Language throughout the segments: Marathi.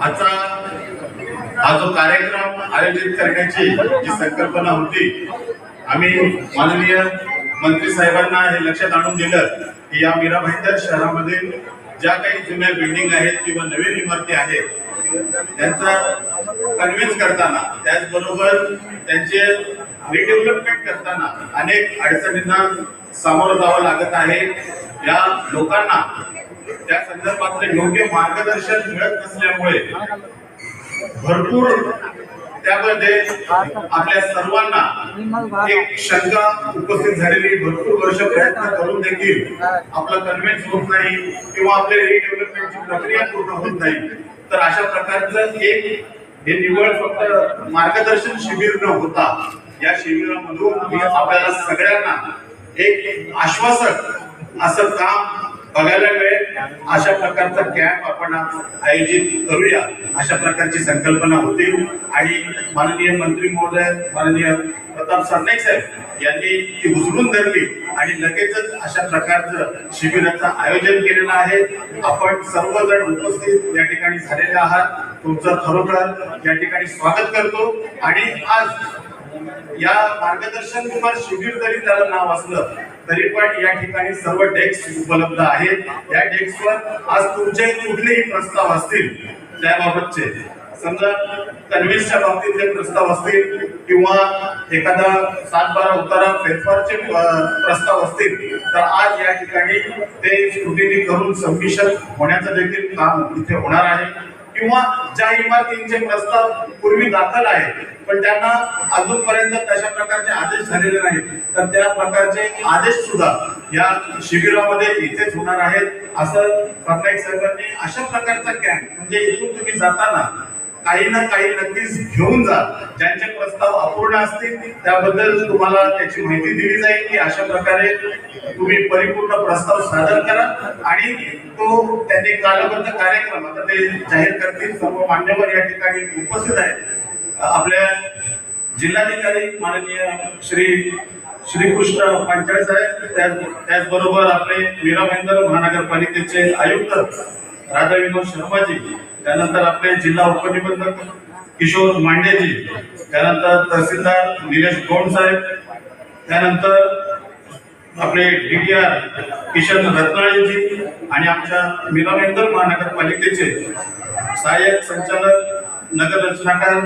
आजचा हा जो कार्यक्रम आयोजित करण्याची जी संकल्पना होती आम्ही माननीय मंत्री साहेबांना हे लक्षात आणून दिलं की या मीरा भाईंदर शहरामध्ये ज्या काही जुन्या बिल्डिंग आहेत किंवा नवीन इमारती आहेत त्यांचा कन्व्हिन्स करताना त्याचबरोबर त्यांचे रिडेव्हलपमेंट करताना अनेक अडचणींना सामोरं जावं लागत आहे. या लोकांना त्या संदर्भातलं योग्य मार्गदर्शन मिळत नसल्यामुळे भरपूर त्यामध्ये आपल्या सर्वांना एक शंका उपस्थित झालेली. भरपूर वर्ष प्रयत्न करून देखील आपला कन्व्हिन्स होत नाही किंवा आपल्या रिडेव्हलपमेंटची प्रक्रिया पूर्ण होत नाही. तर अशा प्रकारचं एक हे निवड फक्त मार्गदर्शन शिबिर न होता या शिबिरामधून आपल्याला सगळ्यांना एक आश्वासक असं काम बघायला मिळेल. अशा प्रकारचा कॅम्प आपण आयोजित करूया. अशा प्रकारची संकल्पना होती. आणि माननीय मंत्री महोदय माननीय प्रताप सरनाईक साहेब यांनी ती उचलून धरली. आणि लगेचच अशा प्रकारचं शिबिराचं आयोजन केलेलं आहे. आपण सर्वजण उपस्थित या ठिकाणी झालेले आहात. तुमचं खरोखर या ठिकाणी स्वागत करतो. आणि आज या मार्गदर्शन किंवा शिबिर जरी त्याला नाव असलं तरी पण या ठिकाणी सर्व डेस्क उपलब्ध आहेत. या डेस्कवर आज तुमचे कुठलेही प्रस्ताव असतील त्याबाबतचे. समजा कन्व्हिन्सच्या बाबतीतले प्रस्ताव असतील किंवा एखादा सात बारा उतारा फेरफारचे प्रस्ताव असतील तर आज या ठिकाणी ते स्क्रुटिनी करून सबमिशन होण्याचं देखील काम इथे होणार आहे. किंवा ज्या इमारतींचे प्रस्ताव पूर्वी दाखल आहेत पण त्यांना अजूनपर्यंत तशा प्रकारचे आदेश झालेले नाहीत. तर त्या प्रकारचे आदेश सुद्धा या शिबिरामध्ये इथेच होणार आहेत असं सरनाईक साहेबांनी अशा प्रकारचा कॅम्प म्हणजे इथून तुम्ही जाताना काही ना काही नक्कीच घेऊन जा. ज्यांचे प्रस्ताव अपूर्ण असतील त्याबद्दल तुम्हाला त्याची माहिती दिली जाईल की अशा प्रकारे तुम्ही परिपूर्ण प्रस्ताव सादर करा आणि तो त्यांनी कालबद्ध कार्यक्रम आता ते जाहीर करतील सर्व मान्यवर या ठिकाणी उपस्थित आहेत. आपल्या जिल्हाधिकारी माननीय श्री श्रीकृष्ण पांचाळे साहेब त्याच त्याचबरोबर आपले मीरा महानगरपालिकेचे आयुक्त राधा विनोद शर्माजी त्यानंतर आपले जिल्हा उपनिबंधक किशोर मांडेजी त्यानंतर तहसीलदार निलेश गोंड साहेब त्यानंतर आपले डीटीआर किशन रत्नाळेजी आणि आमच्या मीरा महानगरपालिकेचे सहाय्यक संचालक नगर रचनाकार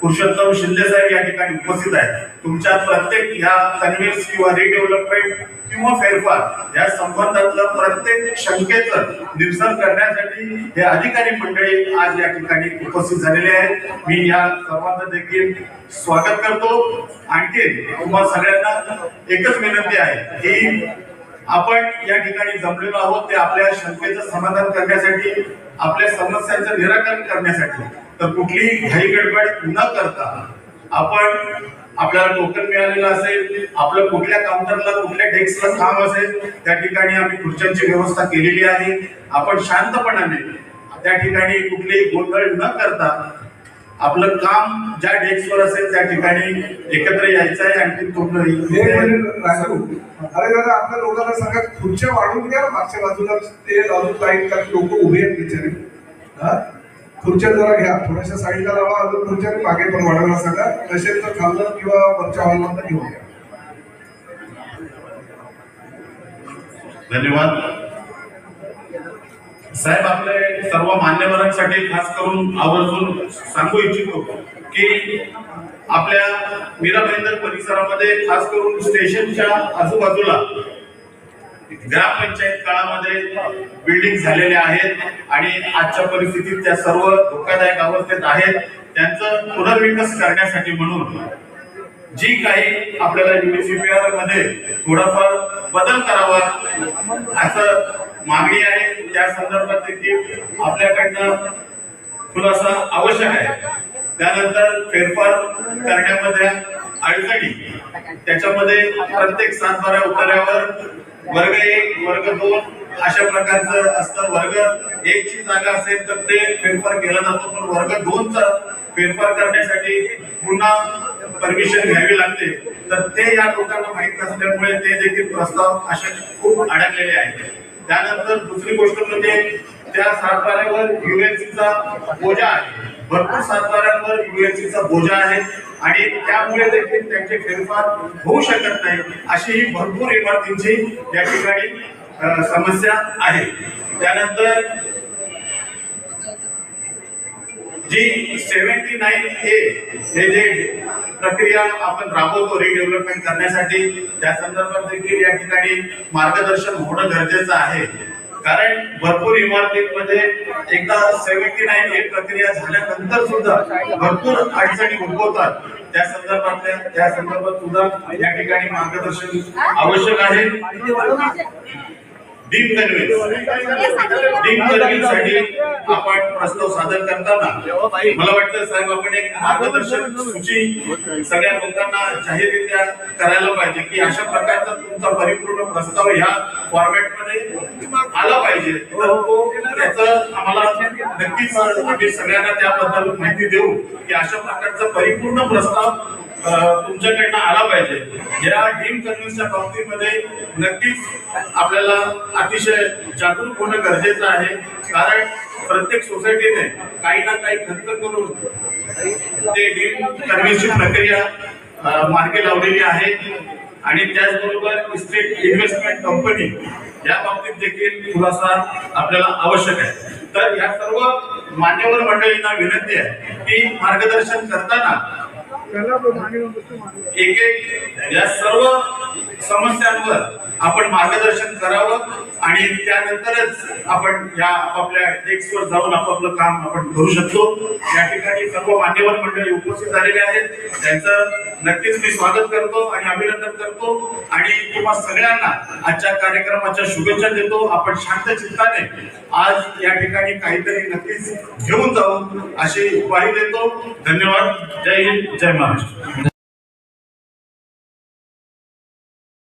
पुरुषोत्तम शिंदे साहेब या ठिकाणी उपस्थित आहेत. तुमच्या प्रत्येक ह्या कन्व्हिन्स किंवा रिडेव्हलपमेंट किंवा फेरफार या संबंधातलं प्रत्येक शंकेचं निरसन करण्यासाठी हे अधिकारी मंडळी आज या ठिकाणी उपस्थित झालेले आहेत. मी या सर्वांचं देखील स्वागत करतो. आणखी तुम्हा सगळ्यांना एकच विनंती आहे की आपण या ठिकाणी जमलेलो आहोत ते आपल्या शंकेचं समाधान करण्यासाठी आपल्या समस्यांचं निराकरण करण्यासाठी. तर कुठलीही घाई गडबड न करता आपण आपल्याला टोकन मिळालेलं असेल आपलं कुठल्या काउंटरला कुठल्या डेस्कला काम असेल त्या ठिकाणी आम्ही खुर्च्यांची व्यवस्था केलेली आहे. आपण शांतपणाने त्या ठिकाणी कुठलीही गोंधळ न करता आपलं काम ज्या डेस्कवर असेल त्या ठिकाणी एकत्र यायचं आहे आणखी म्हणजे अरे दादा आपल्या लोकांना सांगा खुर्च्या वाढून घ्या मागच्या बाजूला ते लावून काही लोक उभे आहेत बिचारे. हा? खुर्च्या जरा घ्या. थोड्याशा साईडला लावा अजून खुर्च्या मागे पण वाढवायला सांगा. तसेच तर खाल्लं किंवा वरच्या हॉलमधनं घेऊन घ्या धन्यवाद. साहेब आपले सर्व मान्यवरांसाठी खास करून आवर्जून सांगू इच्छितो की आपल्या मीरा भाईंदर परिसरामध्ये खास करून स्टेशनच्या आजूबाजूला ग्रामपंचायत काळामध्ये बिल्डिंग झालेल्या आहेत आणि आजच्या परिस्थितीत त्या सर्व धोकादायक अवस्थेत आहेत. त्यांचं पुनर्विकास करण्यासाठी म्हणून जी काही आपल्याला युनिसिपीआरमध्ये थोडाफार बदल करावा असं मागणी आहे त्या संदर्भात देखील आपल्याकडनं खुलासा आवश्यक आहे. त्यानंतर फेरफार करण्यामध्ये अडचणी. त्याच्यामध्ये प्रत्येक सात उतार्यावर वर्ग एक वर्ग दोन अशा प्रकारचं असतं. वर्ग एक ची जागा असेल तर ते फेरफार केला जातो पण वर्ग दोनचा फेरफार करण्यासाठी पुन्हा परमिशन घ्यावी लागते. तर ते या लोकांना माहीत नसल्यामुळे ते देखील प्रस्ताव असे खूप अडकलेले आहेत. त्यानंतर दुसरी गोष्ट म्हणजे त्या सातबाऱ्यावर युएनसीचा बोजा आहे. भरपूर सातबाऱ्यांवर युएनसीचा बोजा आहे आणि त्यामुळे देखील त्यांचे फेरफार होऊ शकत नाही अशी ही भरपूर इमारतींची या ठिकाणी समस्या आहे. त्यानंतर जी सेव्हन्टी नाईन ए हे जे प्रक्रिया आपण राबवतो रिडेव्हलपमेंट करण्यासाठी त्या संदर्भात देखील या ठिकाणी मार्गदर्शन होणं गरजेचं आहे. कारण भरपूर इमारतींमध्ये एकदा सेव्हन्टी नाईन ही प्रक्रिया झाल्यानंतर सुद्धा भरपूर अडचणी उद्भवतात. त्या संदर्भातल्या त्या संदर्भात सुद्धा या ठिकाणी मार्गदर्शन आवश्यक आहे. डीम कन्व्हिन्स डीम कन्व्हिन्ससाठी आपण प्रस्ताव सादर करताना मला वाटतं साहेब आपण एक मार्गदर्शक सूची सगळ्या लोकांना जाहीररित्या करायला पाहिजे की अशा प्रकारचा तुमचा परिपूर्ण प्रस्ताव ह्या फॉर्मॅटमध्ये आला पाहिजे. आम्हाला नक्कीच आम्ही सगळ्यांना त्याबद्दल माहिती देऊ की अशा प्रकारचा परिपूर्ण प्रस्ताव तुमच्याकडनं आला पाहिजे. या डीम कन्व्हिन्सच्या बाबतीमध्ये नक्कीच आपल्याला अतिशय जागरूक होणं गरजेचं आहे. कारण प्रत्येक सोसायटीने काही ना काही खर्च करून ते डीम कन्व्हिन्सची प्रक्रिया मार्गे लावलेली आहे. आणि त्याचबरोबर इस्टेट इन्व्हेस्टमेंट कंपनी या बाबतीत देखील खुलासा आपल्याला आवश्यक आहे. तर या सर्व मान्यवर मंडळींना विनंती आहे की मार्गदर्शन करताना एक एक या सर्व समस्यांवर आपण मार्गदर्शन करावं आणि त्यानंतरच आपण या आपापल्या डेस्कवर जाऊन आपापलं काम आपण करू शकतो. या ठिकाणी सर्व मान्यवर मंडळी उपस्थित झालेले आहेत. त्यांचं नक्कीच मी स्वागत करतो आणि अभिनंदन करतो. आणि तुम्हा सगळ्यांना आजच्या कार्यक्रमाच्या शुभेच्छा देतो. आपण शांत चित्ताने आज या ठिकाणी काहीतरी नक्कीच घेऊन जाऊ अशी ग्वाही देतो. धन्यवाद. जय हिंद. जय महाराष्ट्र.